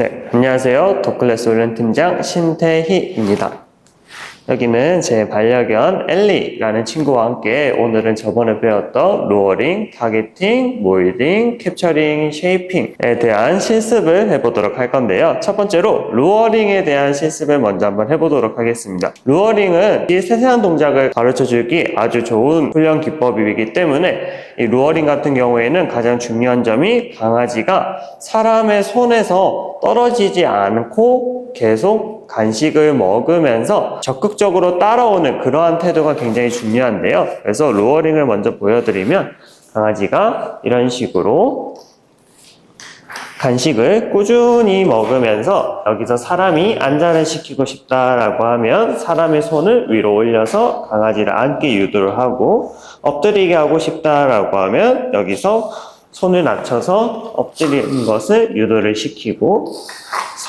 네, 안녕하세요. 도클래스 훈련 팀장 신태희입니다. 여기는 제 반려견 엘리라는 친구와 함께 오늘은 저번에 배웠던 로어링, 타겟팅, 모이딩, 캡처링, 쉐이핑에 대한 실습을 해보도록 할 건데요. 첫 번째로 루어링에 대한 실습을 먼저 한번 해보도록 하겠습니다. 루어링은 이 세세한 동작을 가르쳐 주기 아주 좋은 훈련 기법이기 때문에 이 루어링 같은 경우에는 가장 중요한 점이 강아지가 사람의 손에서 떨어지지 않고 계속 간식을 먹으면서 적극적으로 따라오는 그러한 태도가 굉장히 중요한데요. 그래서 루어링을 먼저 보여드리면 강아지가 이런 식으로 간식을 꾸준히 먹으면서 여기서 사람이 안자를 시키고 싶다라고 하면 사람의 손을 위로 올려서 강아지를 앉게 유도를 하고 엎드리게 하고 싶다라고 하면 여기서 손을 낮춰서 엎드리는 것을 유도를 시키고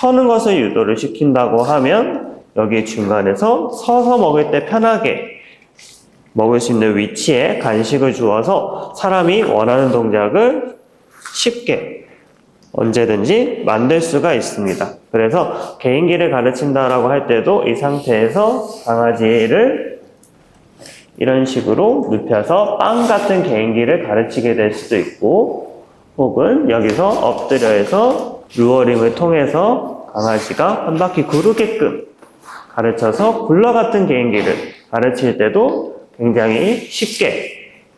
서는 것을 유도를 시킨다고 하면 여기 중간에서 서서 먹을 때 편하게 먹을 수 있는 위치에 간식을 주어서 사람이 원하는 동작을 쉽게 언제든지 만들 수가 있습니다. 그래서 개인기를 가르친다라고 할 때도 이 상태에서 강아지를 이런 식으로 눕혀서 빵 같은 개인기를 가르치게 될 수도 있고 혹은 여기서 엎드려서 루어링을 통해서 강아지가 한 바퀴 구르게끔 가르쳐서 굴러 같은 개인기를 가르칠 때도 굉장히 쉽게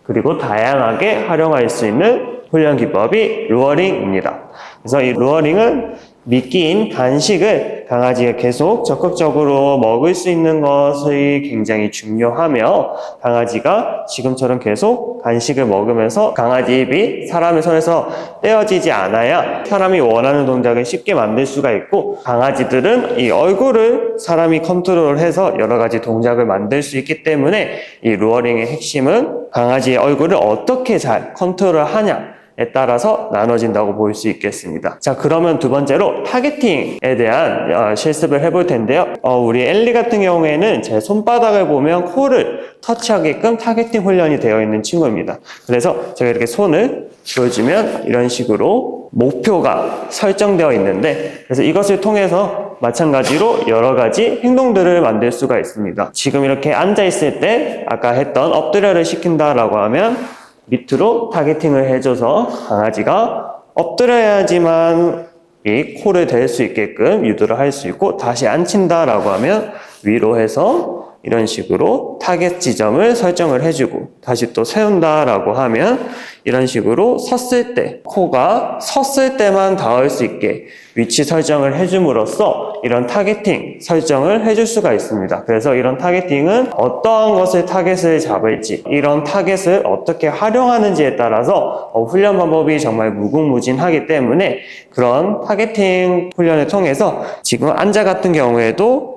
그리고 다양하게 활용할 수 있는 훈련 기법이 루어링입니다. 그래서 이 루어링은 미끼인 간식을 강아지가 계속 적극적으로 먹을 수 있는 것이 굉장히 중요하며 강아지가 지금처럼 계속 간식을 먹으면서 강아지 입이 사람의 손에서 떼어지지 않아야 사람이 원하는 동작을 쉽게 만들 수가 있고 강아지들은 이 얼굴을 사람이 컨트롤해서 여러 가지 동작을 만들 수 있기 때문에 이 루어링의 핵심은 강아지의 얼굴을 어떻게 잘 컨트롤 하냐 에 따라서 나눠진다고 볼 수 있겠습니다. 자, 그러면 두 번째로 타겟팅에 대한 어, 실습을 해볼 텐데요. 어, 우리 엘리 같은 경우에는 제 손바닥을 보면 코를 터치하게끔 타겟팅 훈련이 되어 있는 친구입니다. 그래서 제가 이렇게 손을 보여주면 이런 식으로 목표가 설정되어 있는데 그래서 이것을 통해서 마찬가지로 여러 가지 행동들을 만들 수가 있습니다. 지금 이렇게 앉아 있을 때 아까 했던 엎드려를 시킨다라고 하면 밑으로 타겟팅을 해줘서 강아지가 엎드려야지만 이 코를 댈 수 있게끔 유도를 할 수 있고 다시 앉힌다라고 하면 위로 해서 이런 식으로 타겟 지점을 설정을 해주고 다시 또 세운다라고 하면 이런 식으로 섰을 때 코가 섰을 때만 닿을 수 있게 위치 설정을 해줌으로써 이런 타겟팅 설정을 해줄 수가 있습니다. 그래서 이런 타겟팅은 어떠한 것을 타겟을 잡을지 이런 타겟을 어떻게 활용하는지에 따라서 어, 훈련 방법이 정말 무궁무진하기 때문에 그런 타겟팅 훈련을 통해서 지금 앉아 같은 경우에도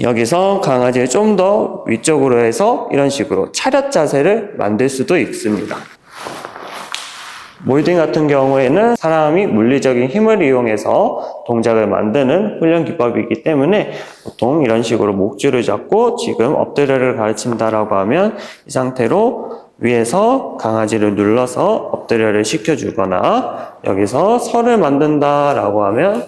여기서 강아지를 좀 더 위쪽으로 해서 이런 식으로 차렷 자세를 만들 수도 있습니다. 몰딩 같은 경우에는 사람이 물리적인 힘을 이용해서 동작을 만드는 훈련 기법이기 때문에 보통 이런 식으로 목줄을 잡고 지금 엎드려를 가르친다라고 하면 이 상태로 위에서 강아지를 눌러서 엎드려를 시켜주거나 여기서 설을 만든다라고 하면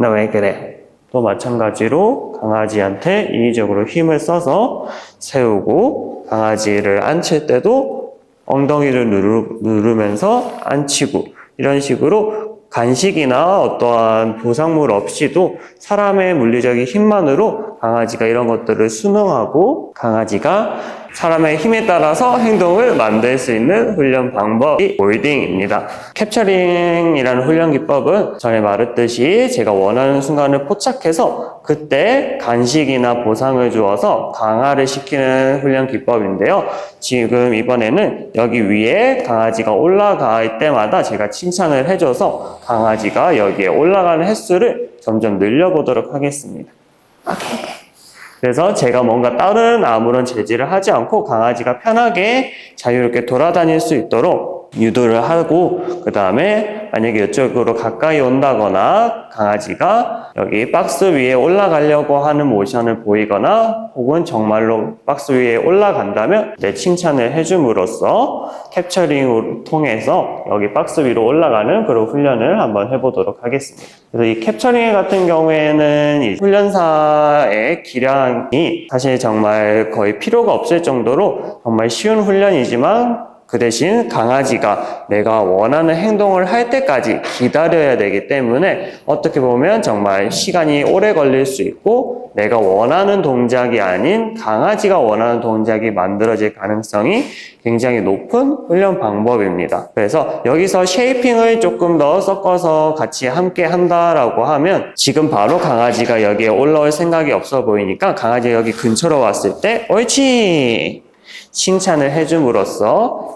나 왜 그래? 또 마찬가지로 강아지한테 인위적으로 힘을 써서 세우고 강아지를 앉힐 때도 엉덩이를 누르, 누르 면서 앉히고 이런 식으로 간식이나 어떠한 보상물 없이도 사람의 물리적인 힘만으로 강아지가 이런 것들을 수능하고 강아지가 사람의 힘에 따라서 행동을 만들 수 있는 훈련 방법이 홀딩입니다. 캡처링이라는 훈련 기법은 전에 말했듯이 제가 원하는 순간을 포착해서 그때 간식이나 보상을 주어서 강화를 시키는 훈련 기법인데요. 지금 이번에는 여기 위에 강아지가 올라갈 때마다 제가 칭찬을 해줘서 강아지가 여기에 올라가는 횟수를 점점 늘려보도록 하겠습니다. 그래서 제가 뭔가 다른 아무런 제지를 하지 않고 강아지가 편하게 자유롭게 돌아다닐 수 있도록 유도를 하고 그 다음에 만약에 이쪽으로 가까이 온다거나 강아지가 여기 박스 위에 올라가려고 하는 모션을 보이거나 혹은 정말로 박스 위에 올라간다면 내 칭찬을 해줌으로써 캡처링을 통해서 여기 박스 위로 올라가는 그런 훈련을 한번 해보도록 하겠습니다. 그래서 이 캡처링 같은 경우에는 이 훈련사의 기량이 사실 정말 거의 필요가 없을 정도로 정말 쉬운 훈련이지만 그 대신 강아지가 내가 원하는 행동을 할 때까지 기다려야 되기 때문에 어떻게 보면 정말 시간이 오래 걸릴 수 있고 내가 원하는 동작이 아닌 강아지가 원하는 동작이 만들어질 가능성이 굉장히 높은 훈련 방법입니다. 그래서 여기서 쉐이핑을 조금 더 섞어서 같이 함께 한다라고 하면 지금 바로 강아지가 여기에 올라올 생각이 없어 보이니까 강아지가 여기 근처로 왔을 때 옳지! 칭찬을 해줌으로써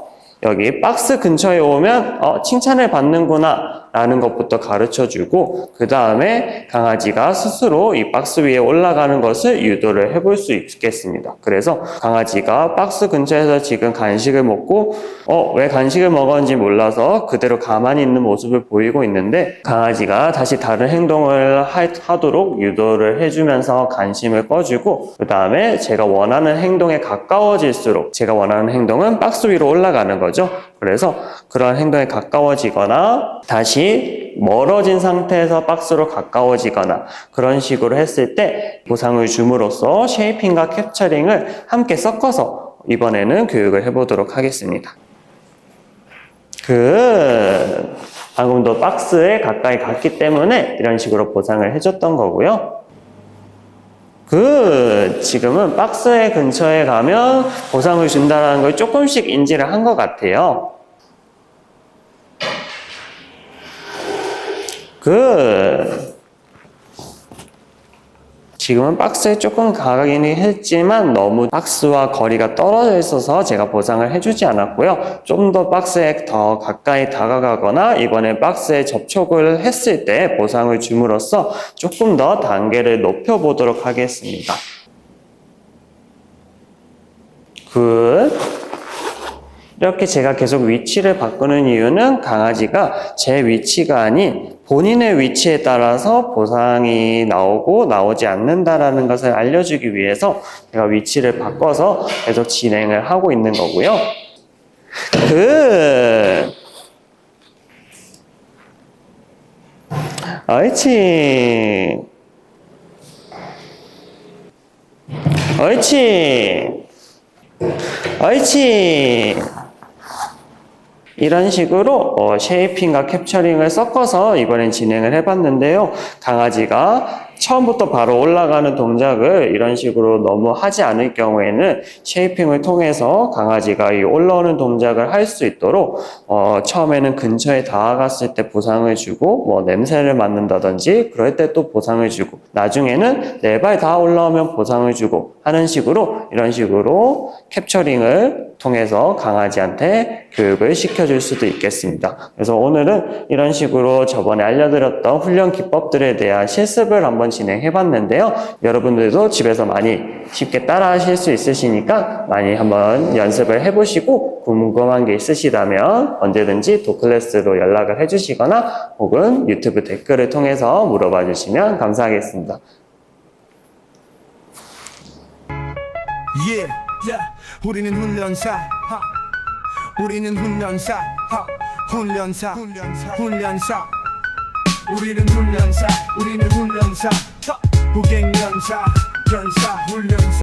여기 박스 근처에 오면 어, 칭찬을 받는구나 라는 것부터 가르쳐 주고 그 다음에 강아지가 스스로 이 박스 위에 올라가는 것을 유도를 해볼 수 있겠습니다. 그래서 강아지가 박스 근처에서 지금 간식을 먹고 어, 왜 간식을 먹었는지 몰라서 그대로 가만히 있는 모습을 보이고 있는데 강아지가 다시 다른 행동을 하, 하도록 유도를 해주면서 관심을 꺼주고 그 다음에 제가 원하는 행동에 가까워질수록 제가 원하는 행동은 박스 위로 올라가는 거죠. 그래서 그런 행동에 가까워지거나 다시 멀어진 상태에서 박스로 가까워지거나 그런 식으로 했을 때 보상을 줌으로써 쉐이핑과 캡처링을 함께 섞어서 이번에는 교육을 해보도록 하겠습니다. 그 방금도 박스에 가까이 갔기 때문에 이런 식으로 보상을 해줬던 거고요. 그 지금은 박스의 근처에 가면 보상을 준다는 걸 조금씩 인지를 한 것 같아요. 그 지금은 박스에 조금 가긴 했지만 너무 박스와 거리가 떨어져 있어서 제가 보상을 해주지 않았고요. 좀 더 박스에 더 가까이 다가가거나 이번에 박스에 접촉을 했을 때 보상을 줌으로써 조금 더 단계를 높여보도록 하겠습니다. 굿. 이렇게 제가 계속 위치를 바꾸는 이유는 강아지가 제 위치가 아닌 본인의 위치에 따라서 보상이 나오고 나오지 않는다라는 것을 알려주기 위해서 제가 위치를 바꿔서 계속 진행을 하고 있는 거고요. 그 옳지 옳지 옳지 이런 식으로 어, 쉐이핑과 캡처링을 섞어서 이번엔 진행을 해봤는데요. 강아지가 처음부터 바로 올라가는 동작을 이런 식으로 너무 하지 않을 경우에는 쉐이핑을 통해서 강아지가 이 올라오는 동작을 할 수 있도록 어, 처음에는 근처에 다가갔을 때 보상을 주고 뭐 냄새를 맡는다든지 그럴 때 또 보상을 주고 나중에는 네 발 다 올라오면 보상을 주고 하는 식으로 이런 식으로 캡처링을 통해서 강아지한테 교육을 시켜줄 수도 있겠습니다. 그래서 오늘은 이런 식으로 저번에 알려드렸던 훈련 기법들에 대한 실습을 한번 진행해 봤는데요. 여러분들도 집에서 많이 쉽게 따라 하실 수 있으시니까 많이 한번 연습을 해 보시고 궁금한 게 있으시다면 언제든지 도클래스로 연락을 해 주시거나 혹은 유튜브 댓글을 통해서 물어봐 주시면 감사하겠습니다. Yeah, yeah. 우리는 훈련사. 하. 우리는 훈련사. 하. 훈련사. 훈련사. 훈련사. 우리는 훈련사. 우리는 훈련사. 하. 무갱연사. 연사. 훈련사.